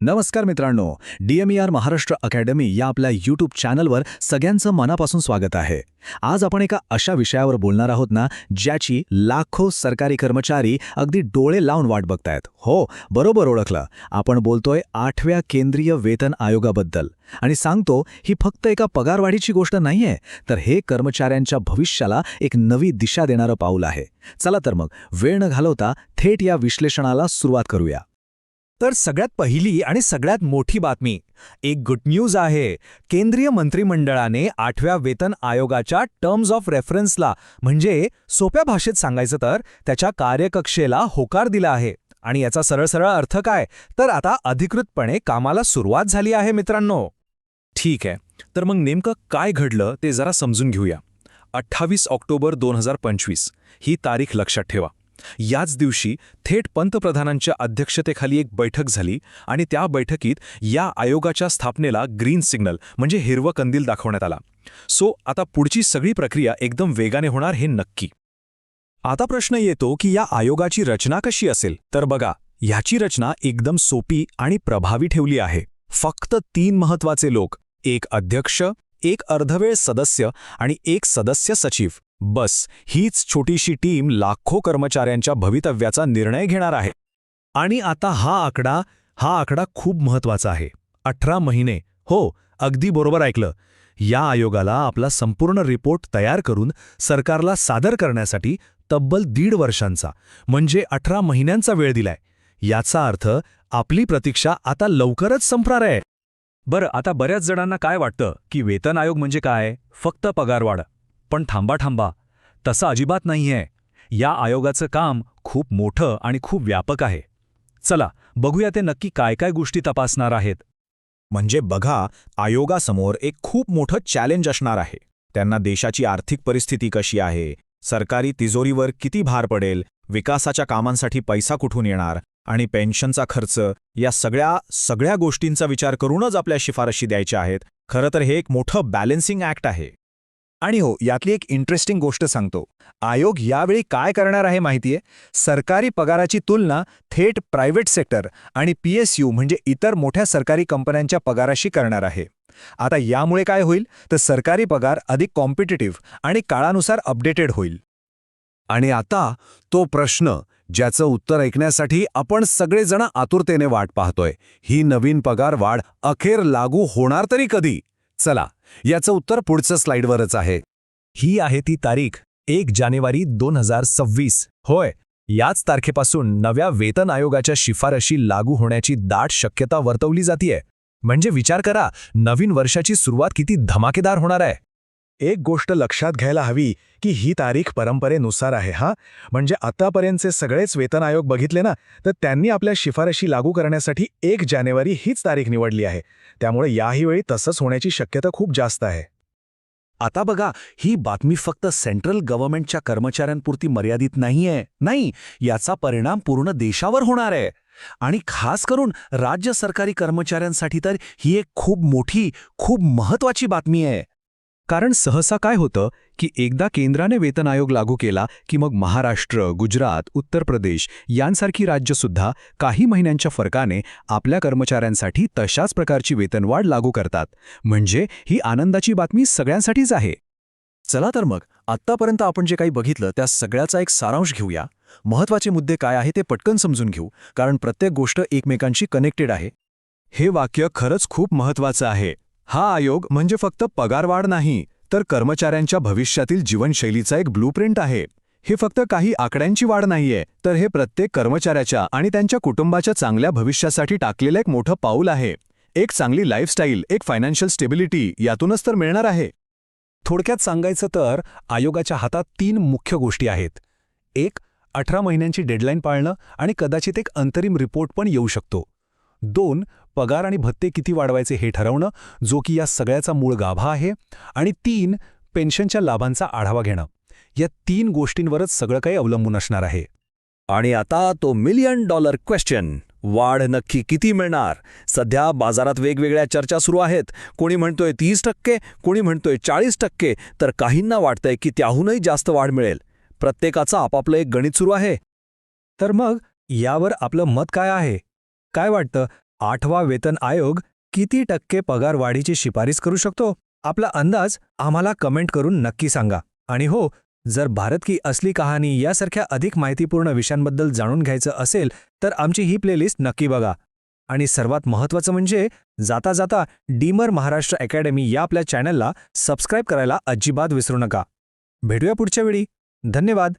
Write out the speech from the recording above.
नमस्कार मित्रांनो D M R Maharashtra academy या आपल्या यूट्यूब चॅनलवर सगळ्यांचं मनापासून स्वागत आहे. आज आपण एका अशा विषयावर बोलणार आहोत ना ज्याची लाखो सरकारी कर्मचारी अगदी डोळे लावून वाट बघतायत. हो बरोबर ओळखलं. आपण बोलतोय आठव्या केंद्रीय वेतन आयोगाबद्दल. आणि सांगतो ही फक्त एका पगारवाढीची गोष्ट नाहीये तर हे कर्मचाऱ्यांच्या भविष्याला एक नवी दिशा देणारं पाऊल आहे. चला तर मग वेळ न घालवता थेट या विश्लेषणाला सुरुवात करूया. तर सगळ्यात पहिली आणि सगळ्यात मोठी बातमी. एक गुड न्यूज आहे. केंद्रीय मंत्रिमंडळाने आठव्या वेतन आयोगाच्या टर्म्स ऑफ रेफरन्सला म्हणजे सोप्या भाषेत सांगायचं तर त्याच्या कार्यकक्षेला होकार दिला आहे. आणि याचा सरळ सरळ अर्थ काय? तर आता अधिकृतपणे कामाला सुरुवात झाली आहे मित्रांनो. ठीक आहे. तर मग नेमकं काय घडलं ते जरा समजून घेऊया. अठ्ठावीस ऑक्टोबर दोन हजार पंचवीस. ही तारीख लक्षात ठेवा. याच दिवशी थेट पंतप्रधानांच्या अध्यक्षतेखाली एक बैठक झाली आणि त्या बैठकीत या आयोगाच्या स्थापनेला ग्रीन सिग्नल म्हणजे हिरवं कंदील दाखवण्यात आला. सो आता पुढची सगळी प्रक्रिया एकदम वेगाने होणार हे नक्की. आता प्रश्न येतो की या आयोगाची रचना कशी असेल? तर बघा ह्याची रचना एकदम सोपी आणि प्रभावी ठेवली आहे. फक्त तीन महत्त्वाचे लोक एक अध्यक्ष एक अर्धवेळ सदस्य आणि एक सदस्य सचिव. बस हीच छोटीशी टीम लाखो कर्मचाऱ्यांच्या भवितव्याचा निर्णय घेणार आहे. आणि आता हा आकडा हा आकडा खूप महत्त्वाचा आहे. अठरा महिने. हो अगदी बरोबर ऐकलं. या आयोगाला आपला संपूर्ण रिपोर्ट तयार करून सरकारला सादर करण्यासाठी तब्बल दीड वर्षांचा म्हणजे अठरा महिन्यांचा वेळ दिलाय. याचा अर्थ आपली प्रतीक्षा आता लवकरच संपणार आहे. बरं आता बऱ्याच जणांना काय वाटतं की वेतन आयोग म्हणजे काय? फक्त पगारवाढ. पण थांबा थांबा. तसं अजिबात नाहीये. या आयोगाचं काम खूप मोठं आणि खूप व्यापक आहे. चला बघूया ते नक्की काय काय गोष्टी तपासणार आहेत. म्हणजे बघा आयोगासमोर एक खूप मोठं चॅलेंज असणार आहे. त्यांना देशाची आर्थिक परिस्थिती कशी आहे? सरकारी तिजोरीवर किती भार पडेल? विकासाच्या कामांसाठी पैसा कुठून येणार? आणि पेन्शनचा खर्च या सगळ्या सगळ्या गोष्टींचा विचार करूनच आपल्या शिफारशी द्यायच्या आहेत. खरं तर हे एक मोठं बॅलेन्सिंग ॲक्ट आहे. आणि हो यातली एक इंटरेस्टिंग गोष्ट सांगतो. आयोग यावेळी काय करणार आहे माहितीये? सरकारी पगाराची तुलना थेट प्रायव्हेट सेक्टर आणि पीएसयू म्हणजे इतर मोठ्या सरकारी कंपन्यांच्या पगाराशी करणार आहे. आता यामुळे काय होईल? तर सरकारी पगार अधिक कॉम्पिटेटिव्ह आणि काळानुसार अपडेटेड होईल. आणि आता तो प्रश्न ज्याचं उत्तर ऐकण्यासाठी आपण सगळेजण आतुरतेने वाट पाहतोय. ही नवीन पगार वाढ अखेर लागू होणार तरी कधी? चला याचं उत्तर पुढचं स्लाइडवरच आहे. ही आहे ती तारीख एक जानेवारी दोन हजार सव्वीस. होय याच तारखेपासून नव्या वेतन आयोगाच्या शिफारशी लागू होण्याची दाट शक्यता वर्तवली जातीये. म्हणजे विचार करा नवीन वर्षाची सुरुवात किती धमाकेदार होणार आहे. एक गोष्ट लक्षात घ्यायला हवी की ही तारीख परंपरेनुसार आहे हा? म्हणजे आतापर्यंतचे सगळेच वेतन आयोग बघितले ना तर त्यांनी आपल्या शिफारशी लागू करण्यासाठी एक जानेवारी हीच तारीख निवडली आहे. त्यामुळे याही वेळी तसंच होण्याची शक्यता खूप जास्त आहे. आता बघा ही बातमी फक्त सेंट्रल गव्हर्नमेंटच्या कर्मचाऱ्यांपुरती मर्यादित नाहीये नाही याचा परिणाम पूर्ण देशावर होणार आहे. आणि खास करून राज्य सरकारी कर्मचाऱ्यांसाठी तर ही एक खूप मोठी खूप महत्वाची बातमी आहे. कारण सहसा काय होतं की एकदा केंद्राने वेतन आयोग लागू केला की मग महाराष्ट्र गुजरात उत्तर प्रदेश यांसारखी राज्यसुद्धा काही महिन्यांच्या फरकाने आपल्या कर्मचाऱ्यांसाठी तशाच प्रकारची वेतनवाढ लागू करतात. म्हणजे ही आनंदाची बातमी सगळ्यांसाठीच आहे. चला तर मग आत्तापर्यंत आपण जे काही बघितलं त्या सगळ्याचा एक सारांश घेऊया. महत्त्वाचे मुद्दे काय आहे ते पटकन समजून घेऊ कारण प्रत्येक गोष्ट एकमेकांशी कनेक्टेड आहे. हे वाक्य खरंच खूप महत्वाचं आहे. हा आयोग म्हणजे फक्त पगारवाढ नाही तर कर्मचाऱ्यांच्या भविष्यातील जीवनशैलीचा एक ब्लूप्रिंट आहे. हे फक्त काही आकड्यांची वाढ नाहीये तर हे प्रत्येक कर्मचाऱ्याच्या आणि त्यांच्या कुटुंबाच्या चांगल्या भविष्यासाठी टाकलेलं एक मोठं पाऊल आहे. एक चांगली लाईफस्टाईल एक फायनान्शियल स्टेबिलिटी यातूनच तर मिळणार आहे. थोडक्यात सांगायचं तर आयोगाच्या हातात तीन मुख्य गोष्टी आहेत. एक अठरा महिन्यांची डेडलाईन पाळणं आणि कदाचित एक अंतरिम रिपोर्ट पण येऊ शकतो. दोन पगार आणि भत्ते किती वाढवायचे हे ठरवणं जो की या सगळ्याचा मूळ गाभा आहे. आणि तीन पेन्शनच्या लाभांचा आढावा घेणं. या तीन गोष्टींवरच सगळं काही अवलंबून असणार आहे. आणि आता तो मिलियन डॉलर क्वेश्चन वाढ नक्की किती मिळणार? सध्या बाजारात वेगवेगळ्या चर्चा सुरू आहेत. कोणी म्हणतोय तीस टक्के कोणी म्हणतोय चाळीस टक्के तर काहींना वाटतंय की त्याहूनही जास्त वाढ मिळेल. प्रत्येकाचं आपापलं एक गणित सुरू आहे. तर मग यावर आपलं मत काय आहे? काय वाटतं? आठवा वेतन आयोग किती टक्के पगार वाढीची शिफारस करू शकतो? आपला अंदाज आम्हाला कमेंट करून नक्की सांगा. आणि हो जर भारत की असली कहाणी यासारख्या अधिक माहितीपूर्ण विषयांबद्दल जाणून घ्यायचं असेल तर आमची ही प्लेलिस्ट नक्की बघा. आणि सर्वात महत्त्वाचं म्हणजे जाता जाता डीमर महाराष्ट्र अकॅडमी या आपल्या चॅनलला सबस्क्राईब करायला अजिबात विसरू नका. भेटूया पुढच्या वेळी. धन्यवाद.